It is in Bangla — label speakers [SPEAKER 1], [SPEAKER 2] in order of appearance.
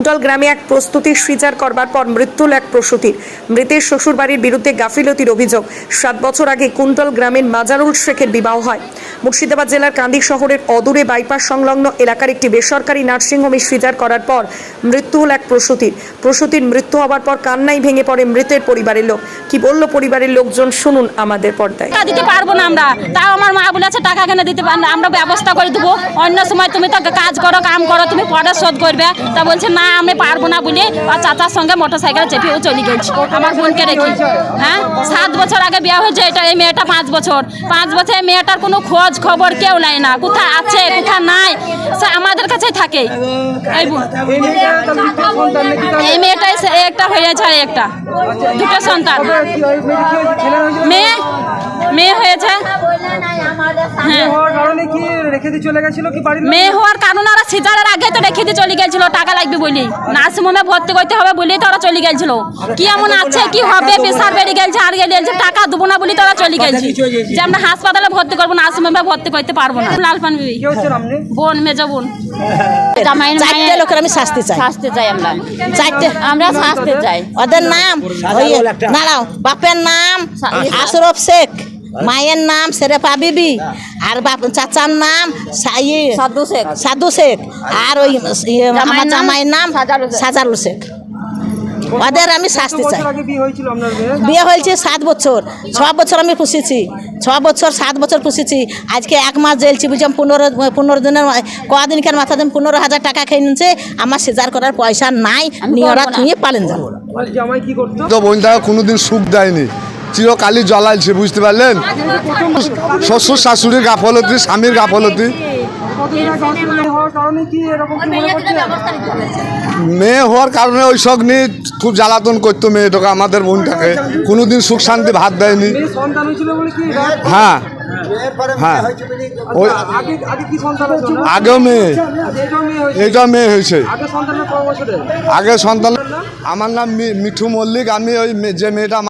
[SPEAKER 1] কুন্তল গ্রামে এক প্রস্তুতি স্বীকার করবার পর মৃত্যু এক প্রসূতির। মৃতের শ্বশুরবাড়ির বিরুদ্ধে গাফিলতির অভিযোগ। সাত বছর আগে কুন্তল গ্রামের মাজারুল শেখের বিবাহ হয়। মুর্শিদাবাদ জেলার কান্দি শহরের অদূরে বাইপাস সংলগ্ন এলাকার একটি বেসরকারি নার্সিংহোমে স্বীকার করার পর মৃত্যু এক প্রসূতির। প্রসূতির মৃত্যু হওয়ার পর কান্নাই ভেঙে পড়ে মৃতের পরিবারের লোক। কি বলল পরিবারের লোকজন? শুনুন আমাদের পর্দায়।
[SPEAKER 2] দিতে পারব না আমরা। তাও আমার মা বলেছে, টাকা কেন দিতে পার না? আমরা ব্যবস্থা করে দেবো। অন্য সময় তুমি তো কাজ করো, কাম করো, তুমি পরে শোধ করবে। তা বলছে, না আমি পারব না বলে আর চাচার সঙ্গে মোটর সাইকেল চেপে ও চলে গেছি। আমার বোনকে রেখে। হ্যাঁ সাত বছর আগে বিয়ে হয়েছে, এটা এই মেয়েটা পাঁচ বছর। পাঁচ বছর মেয়েটার কোনো খোঁজ খবর কেউ নেয় না। কোথায় আছে, কোথায় নাই, সে আমাদের কাছেই থাকে। এই মেয়েটাই একটা হয়েছে একটা। দুটো সন্তান। মেয়ে মেয়ে হয়েছে হ্যাঁ।
[SPEAKER 3] হওয়ার কারণে কি রেখে দিয়ে চলে গেছিল কি বাড়ির লোক?
[SPEAKER 2] মেয়ে হওয়ার কারণে ওরা সিজারের আগে তো রেখে দিয়ে চলে গেছিল টাকা লাগবে বলি। নার্সিংহোমে ভর্তি করতে হবে বলি তো ওরা চলে গেছিল। কি এমন আছে কি হবে প্রেশার বেড়ে গেছে আর গেছে টাকা দেবো না বলি তো ওরা চলে গেছে। যে আমরা হাসপাতালে ভর্তি করব নার্সিংহোমে ভর্তি করতে পারব না। লালপান বিবি। বোন মেজো বোন।
[SPEAKER 4] চারটে লোকের আমি শাস্তি চাই।
[SPEAKER 2] শাস্তি চাই আমরা।
[SPEAKER 4] চারটে।
[SPEAKER 2] আমরা শাস্তি চাই।
[SPEAKER 4] ওদের নাম দাঁড়াও বাপের নাম আশরফ শেখ। মায়ের নাম সেরেফা বিবি আর বাপ চাচার নাম সা-
[SPEAKER 2] সাধু শেখ।
[SPEAKER 4] সাধু শেখ। আর ওই ইয়ে, আমার
[SPEAKER 2] জামাইয়ের নাম সাজারুল শেখ।
[SPEAKER 4] ওদের আমি শাস্তি চাই।
[SPEAKER 3] বিয়ে
[SPEAKER 4] হয়েছে সাত বছর। ছ বছর আমি পুষেছি। ছ বছর সাত বছর পুষেছি। আজকে এক মাস জেলছি বুঝলাম পনেরো পনেরো দিনের কদিনকার মাথা দিন পনেরো হাজার টাকা খেয়ে নিচ্ছে আমার সেজার করার পয়সা নাই নিয়ে ওরা তুই পালেন যাব।
[SPEAKER 3] ওর জামাই কি করতো?
[SPEAKER 5] তো বোনটাকে কোনোদিন সুখ দেয়নি। চিরকালই জ্বলাইছে, বুঝতে পারলেন? শ্বশুর শাশুড়ির গাফলতি, স্বামীর গাফলতি। মেয়ে হওয়ার কারণে ওই সব নিয়ে খুব জ্বালাতন করতো মেয়েটাকে, আমাদের বোনটাকে। কোনোদিন সুখ শান্তি ভাত দেয়নি। হ্যাঁ হ্যাঁ। ওই আগেও মেয়ে এইটা মেয়ে হয়েছে।
[SPEAKER 3] আগে
[SPEAKER 5] সন্তান আমার নাম মিঠু মল্লিক, আমি ওই যে মেয়েটা